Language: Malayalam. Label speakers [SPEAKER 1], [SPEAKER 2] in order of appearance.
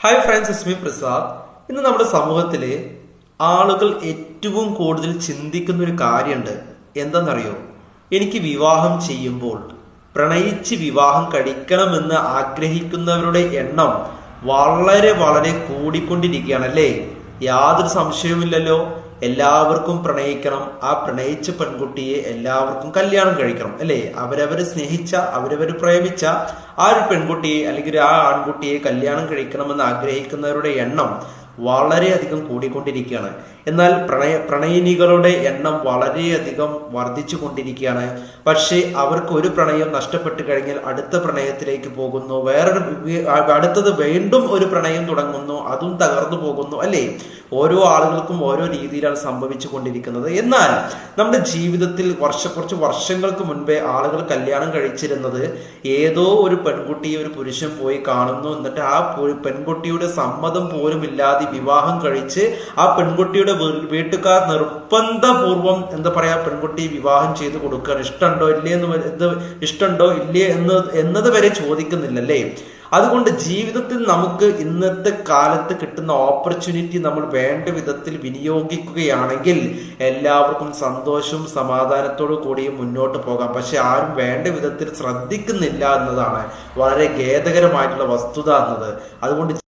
[SPEAKER 1] ഹായ് ഫ്രണ്ട്സ് അസ്മി പ്രസാദ് ഇന്ന് നമ്മുടെ സമൂഹത്തിൽ ആളുകൾ ഏറ്റവും കൂടുതൽ ചിന്തിക്കുന്ന ഒരു കാര്യമുണ്ട്. എന്താണെന്നറിയോ? എനിക്ക് വിവാഹം ചെയ്യുമ്പോൾ പ്രണയിച്ച് വിവാഹം കഴിക്കണമെന്ന് ആഗ്രഹിക്കുന്നവരുടെ എണ്ണം വളരെ വളരെ കൂടിക്കൊണ്ടിരിക്കുകയാണ് അല്ലേ? യാതൊരു സംശയവുമില്ലല്ലോ. എല്ലാവർക്കും പ്രണയിക്കണം. ആ പ്രണയിച്ച പെൺകുട്ടിയെ എല്ലാവർക്കും കല്യാണം കഴിക്കണം അല്ലേ? അവരവർ സ്നേഹിച്ച അവരവർ പ്രേമിച്ച ആ ഒരു പെൺകുട്ടിയെ അല്ലെങ്കിൽ ആ ആൺകുട്ടിയെ കല്യാണം കഴിക്കണമെന്ന് ആഗ്രഹിക്കുന്നവരുടെ എണ്ണം വളരെയധികം കൂടിക്കൊണ്ടിരിക്കുകയാണ്. എന്നാൽ പ്രണയ പ്രണയിനികളുടെ എണ്ണം വളരെയധികം വർദ്ധിച്ചു കൊണ്ടിരിക്കുകയാണ് പക്ഷേ അവർക്ക് ഒരു പ്രണയം നഷ്ടപ്പെട്ട് കഴിഞ്ഞാൽ അടുത്ത പ്രണയത്തിലേക്ക് പോകുന്നു. വേറൊരു അടുത്തത് വീണ്ടും ഒരു പ്രണയം തുടങ്ങുന്നു. അതും തകർന്നു പോകുന്നു അല്ലേ? ഓരോ ആളുകൾക്കും ഓരോ രീതിയിലാണ് സംഭവിച്ചു കൊണ്ടിരിക്കുന്നത് എന്നാൽ നമ്മുടെ ജീവിതത്തിൽ വർഷ കുറച്ച് വർഷങ്ങൾക്ക് മുൻപേ ആളുകൾ കല്യാണം കഴിച്ചിരുന്നത് ഏതോ ഒരു പെൺകുട്ടിയെ ഒരു പുരുഷൻ പോയി കാണുന്നു. എന്നിട്ട് ആ പെൺകുട്ടിയുടെ സമ്മതം പോലും ഇല്ലാതെ വിവാഹം കഴിച്ച് ആ പെൺകുട്ടിയുടെ വീട്ടുകാർ നിർബന്ധപൂർവം എന്താ പറയാ പെൺകുട്ടി വിവാഹം ചെയ്ത് കൊടുക്കാൻ ഇഷ്ടമുണ്ടോ ഇല്ലേ എന്ന് എന്ത് ഇഷ്ടമുണ്ടോ ഇല്ലേ എന്ന് എന്നത് വരെ ചോദിക്കുന്നില്ലല്ലേ? അതുകൊണ്ട് ജീവിതത്തിൽ നമുക്ക് ഇന്നത്തെ കാലത്ത് കിട്ടുന്ന ഓപ്പർച്യൂണിറ്റി നമ്മൾ വേണ്ട വിധത്തിൽ വിനിയോഗിക്കുകയാണെങ്കിൽ എല്ലാവർക്കും സന്തോഷവും സമാധാനത്തോടു കൂടിയും മുന്നോട്ട് പോകാം. പക്ഷെ ആരും വേണ്ട വിധത്തിൽ ശ്രദ്ധിക്കുന്നില്ല എന്നതാണ് വളരെ ഖേദകരമായിട്ടുള്ള വസ്തുത എന്നത്. അതുകൊണ്ട്